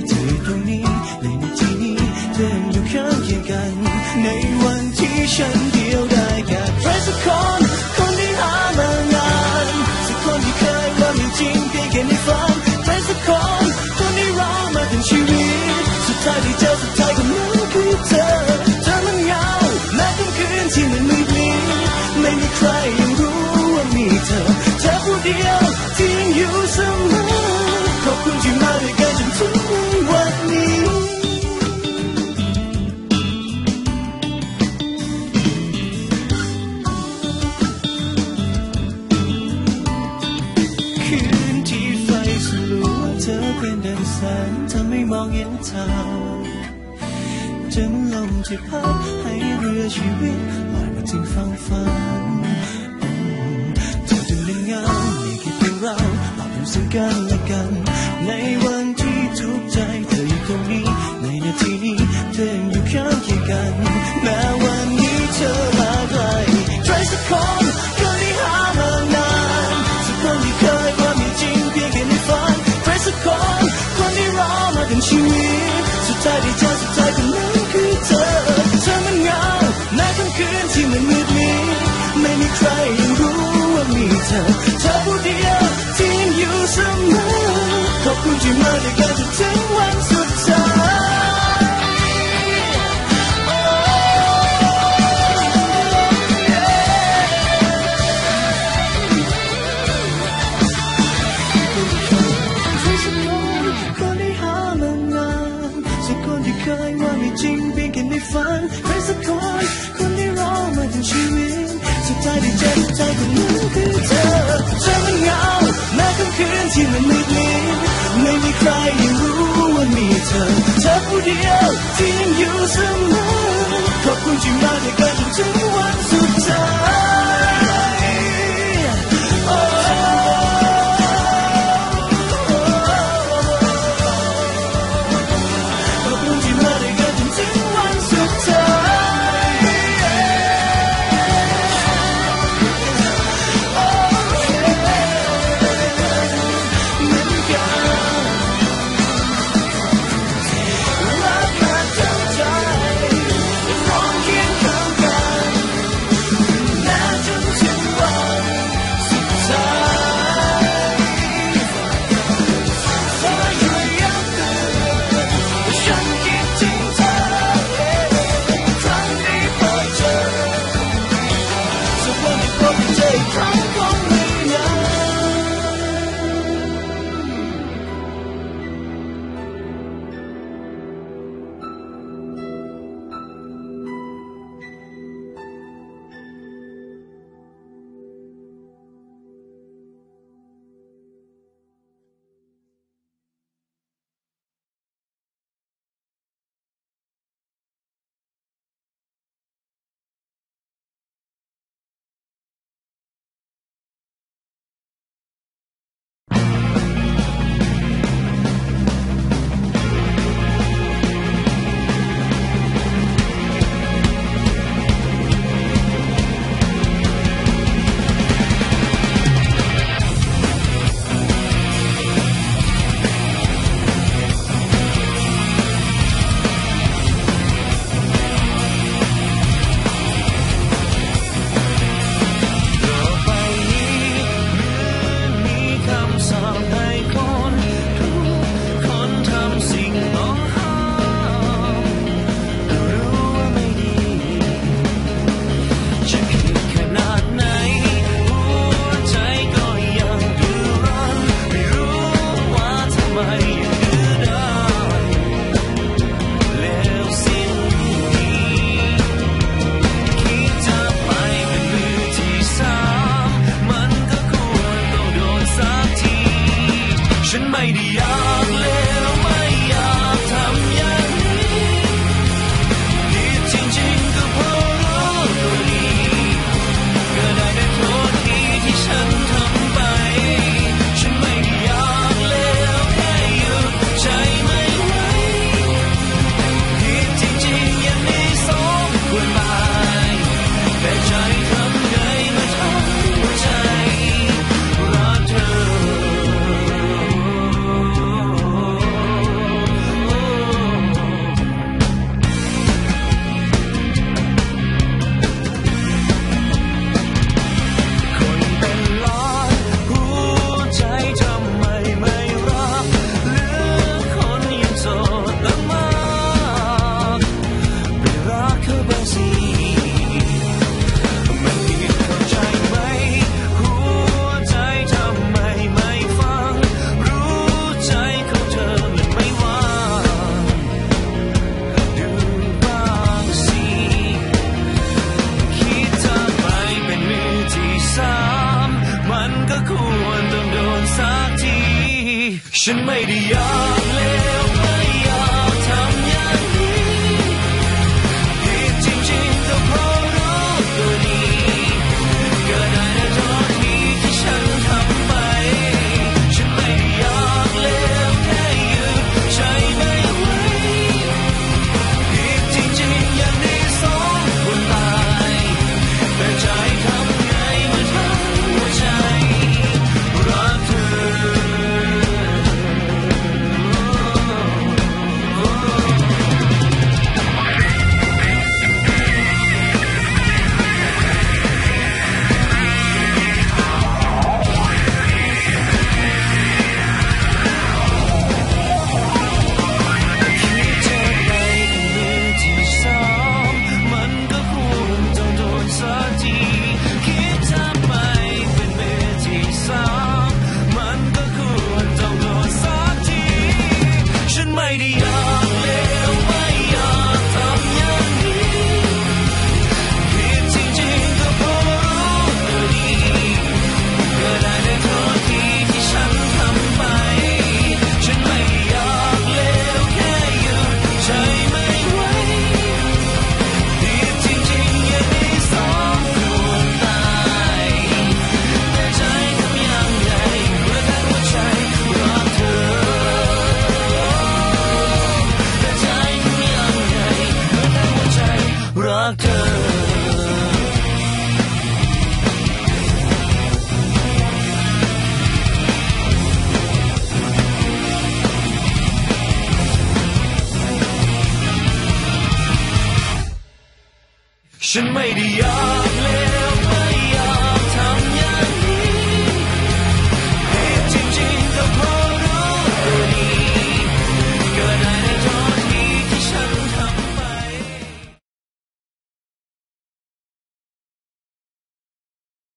กข์ใเป็นดังแสงทำให้มองเห็นทางจนลมที่พัดให้เรือชีวิตลอยมาถึงฟังฟันเธอจึงเป็นเงาไม่คิดเพียงเราปรับอยู่ซึ่งกันและกัน ในวันที่ทุกใจเธออยู่ตรงนี้ในนาทีนี้ ชีวิต สุดท้ายที่เจอสุดท้ายก็นั้นคือเธอ เธอมันเหงาในค่ำคืนที่มันมืดมิดไม่มีใครยังรู้ว่ามีเธอ เธอผู้เดียวที่ยังอยู่เสมอขอบคุณที่มาด้วยกันจนถึงวันสุด ฝันใครสักคนคนที่รอมาทั้งชีวิตสุดท้ายที่เจอใจคนนั้นคือเธอเธอมันเหงาแม้ค่ำคืนที่มันมืดมิดไม่มีใครยังรู้ว่ามีเธอ เธอผู้เดียวที่ยังอยู่เสมอขอบคุณที่มาด้วยกันจนถึงวันสุดท้าย ฉันไม่